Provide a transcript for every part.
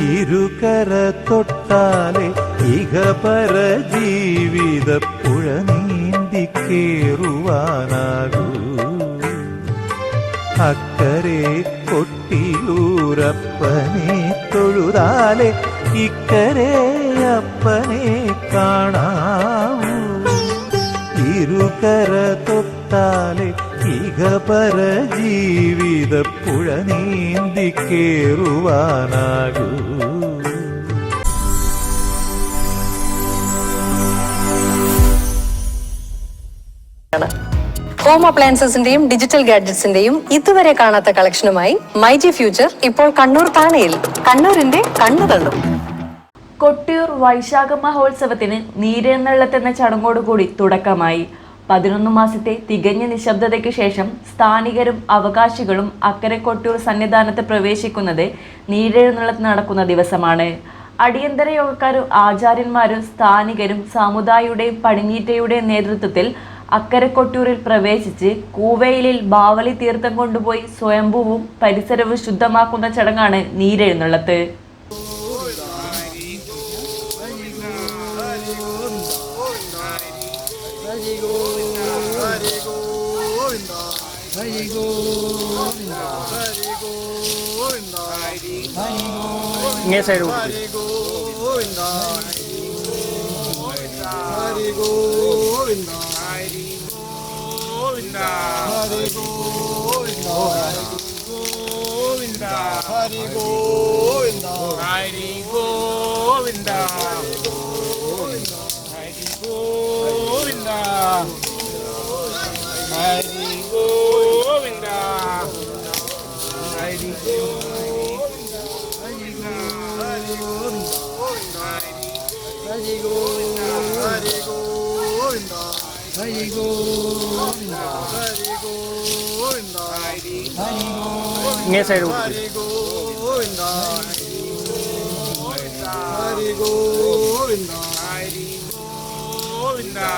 ഇരുകര തൊട്ടാലെ ഇഹപര ജീവിത പുഴ നീന്തി കേറുവാനാകൂ. അക്കരെ കൊട്ടിയൂരപ്പനെ തൊഴുതാലെ ഇക്കരെ അപ്പനെ കാണാവൂ. ഇരുകര തൊട്ടാലെ ഇഹപര ജീവിത പുഴ നീന്തി കേറുവാനാകൂ. ഹോം അപ്ലയൻസസിന്റെയും ഡിജിറ്റൽ ഗാഡ്ജറ്റ്സിന്റെയും ഇതുവരെ കാണാത്ത കളക്ഷനുമായി മൈ ജി ഫ്യൂച്ചർ ഇപ്പോൾ കണ്ണൂർ താണയിൽ കണ്ണൂരിന്റെ കണ്ണു തള്ളും കൊട്ടിയൂർ വൈശാഖ മഹോത്സവത്തിന് നീരെന്നള്ളത്തെന്ന ചടങ്ങോടുകൂടി തുടക്കമായി. പതിനൊന്ന് മാസത്തെ തികഞ്ഞ നിശബ്ദതയ്ക്ക് ശേഷം സ്ഥാനികരും അവകാശികളും അക്കരെ കൊട്ടൂർ സന്നിധാനത്ത് പ്രവേശിക്കുന്നത് നീരെഴുന്നള്ളത്ത് നടക്കുന്ന ദിവസമാണ്. അടിയന്തര യോഗക്കാരും ആചാര്യന്മാരും സ്ഥാനികരും സമുദായയുടെയും പടിഞ്ഞീറ്റയുടെയും നേതൃത്വത്തിൽ അക്കരെ കൊട്ടൂരിൽ പ്രവേശിച്ച് കൂവയിലിൽ ബാവലി തീർത്ഥം കൊണ്ടുപോയി സ്വയംഭൂവും പരിസരവും ശുദ്ധമാക്കുന്ന ചടങ്ങാണ് നീരെഴുന്നള്ളത്ത്. ಹರಿ ಗೋವಿಂದ ಹರಿ ಗೋವಿಂದ ಹರಿ ಗೋವಿಂದ ಹರಿ ಗೋವಿಂದ ಹರಿ ಗೋವಿಂದ ಹರಿ ಗೋವಿಂದ ಹರಿ ಗೋವಿಂದ ಹರಿ ಗೋವಿಂದ ಹರಿ Govinda Govinda, Hari Govinda, Hari Govinda. nghe xe rồi Hari Govinda Hari Govinda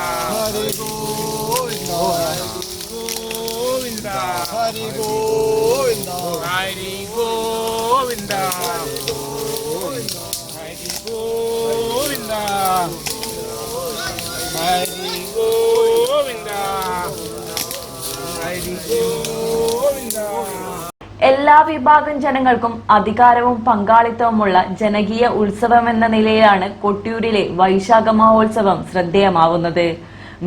Hari Govinda. ഇങ്ങനെ ഗോവിന്ദ. ഹരി ഗോവിന്ദ. എല്ലാ വിഭാഗം ജനങ്ങൾക്കും അധികാരവും പങ്കാളിത്തവുമുള്ള ജനകീയ ഉത്സവം എന്ന നിലയിലാണ് കൊട്ടിയൂരിലെ വൈശാഖ മഹോത്സവം ശ്രദ്ധേയമാവുന്നത്.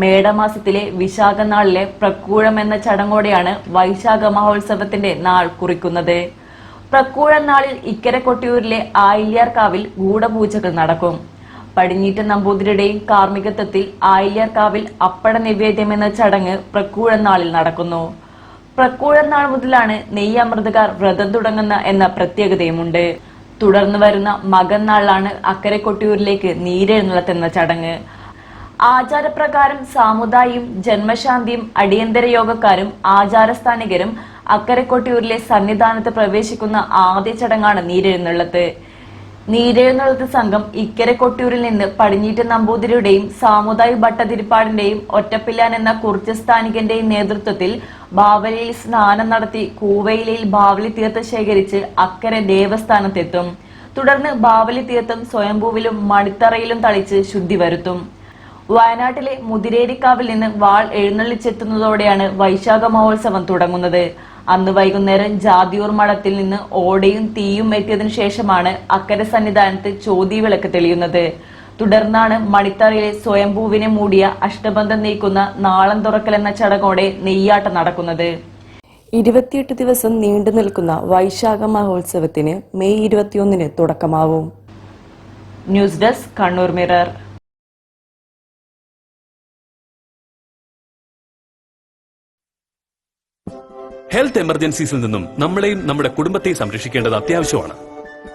മേടമാസത്തിലെ വിശാഖ നാളിലെ പ്രക്കൂഴം എന്ന ചടങ്ങോടെയാണ് വൈശാഖ മഹോത്സവത്തിന്റെ നാൾ കുറിക്കുന്നത്. പ്രക്കൂഴം നാളിൽ ഇക്കരെ കൊട്ടിയൂരിലെ ആയില്യാർക്കാവിൽ ഗൂഢപൂജകൾ നടക്കും. പടിഞ്ഞീറ്റ നമ്പൂതിരിയുടെയും കാർമ്മികത്വത്തിൽ ആയില്യാർക്കാവിൽ അപ്പട നിവേദ്യം എന്ന ചടങ്ങ് പ്രക്കൂഴം നാളിൽ നടക്കുന്നു. പ്രക്കൂഴം നാൾ മുതലാണ് നെയ്യമൃതകാർ വ്രതം തുടങ്ങുന്ന എന്ന പ്രത്യേകതയുമുണ്ട്. തുടർന്ന് വരുന്ന മകൻ നാളിലാണ് അക്കരെ കൊട്ടിയൂരിലേക്ക് നീരെഴുന്നള്ളത്തെന്ന ചടങ്ങ്. ആചാരപ്രകാരം സാമുദായിയും ജന്മശാന്തിയും അടിയന്തര യോഗക്കാരും ആചാരസ്ഥാനികരും അക്കരക്കൊട്ടിയൂരിലെ സന്നിധാനത്ത് പ്രവേശിക്കുന്ന ആദ്യ ചടങ്ങാണ് നീരെഴുന്നള്ളത്ത്. നീരെഴുന്നള്ളത്ത് സംഘം ഇക്കരെ കൊട്ടിയൂരിൽ നിന്ന് പടിഞ്ഞീറ്റ നമ്പൂതിരിയുടെയും സാമുദായ ഭട്ടതിരിപ്പാടിന്റെയും ഒറ്റപ്പില്ലാൻ എന്ന കുറിച്ച് സ്ഥാനികന്റെയും നേതൃത്വത്തിൽ ബാവലിയിൽ സ്നാനം നടത്തി കൂവയിലയിൽ ബാവലി തീർത്ഥ ശേഖരിച്ച് അക്കരെ ദേവസ്ഥാനത്തെത്തും. തുടർന്ന് ബാവലി തീർത്ഥം സ്വയംഭൂവിലും മണിത്തറയിലും തളിച്ച് ശുദ്ധി വരുത്തും. വയനാട്ടിലെ മുതിരേരിക്കാവിൽ നിന്ന് വാൾ എഴുന്നള്ളിച്ചെത്തുന്നതോടെയാണ് വൈശാഖ മഹോത്സവം തുടങ്ങുന്നത്. അന്ന് വൈകുന്നേരം ജാതിയൂർ മഠത്തിൽ നിന്ന് ഓടയും തീയും എത്തിയതിനു ശേഷമാണ് അക്കരെ സന്നിധാനത്ത് ചോദ്യവിളക്ക് തെളിയുന്നത്. തുടർന്നാണ് മണിത്തറയിലെ സ്വയംഭൂവിനെ മൂടിയ അഷ്ടബന്ധം നീക്കുന്ന നാളം തുറക്കൽ എന്ന ചടങ്ങോടെ നെയ്യാട്ടം നടക്കുന്നത്. ഇരുപത്തിയെട്ട് ദിവസം നീണ്ടു നിൽക്കുന്ന വൈശാഖ മഹോത്സവത്തിന് മെയ് ഇരുപത്തിയൊന്നിന് തുടക്കമാവും. News desk Kannur mirror. Health എമർജൻസീസിൽ നിന്നും നമ്മളെയും നമ്മുടെ കുടുംബത്തെയും സംരക്ഷിക്കേണ്ടത് അത്യാവശ്യമാണ്.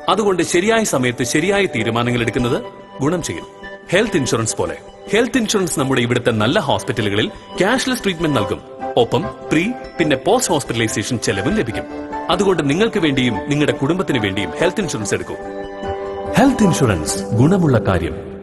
അതുകൊണ്ട് ശരിയായ സമയത്ത് ശരിയായ തീരുമാനങ്ങൾ എടുക്കുന്നത് ഗുണം ചെയ്യും. ഹെൽത്ത് ഇൻഷുറൻസ് പോലെ. ഹെൽത്ത് ഇൻഷുറൻസ് നമ്മുടെ ഇവിടുത്തെ നല്ല ഹോസ്പിറ്റലുകളിൽ ക്യാഷ്ലെസ് ട്രീറ്റ്മെന്റ് നൽകും. ഒപ്പം പ്രീ പിന്നെ പോസ്റ്റ് ഹോസ്പിറ്റലൈസേഷൻ ചെലവും ലഭിക്കും. അതുകൊണ്ട് നിങ്ങൾക്ക് വേണ്ടിയും നിങ്ങളുടെ കുടുംബത്തിന് വേണ്ടിയും ഹെൽത്ത് ഇൻഷുറൻസ് എടുക്കൂ. ഹെൽത്ത് ഇൻഷുറൻസ് ഗുണമുള്ള കാര്യം.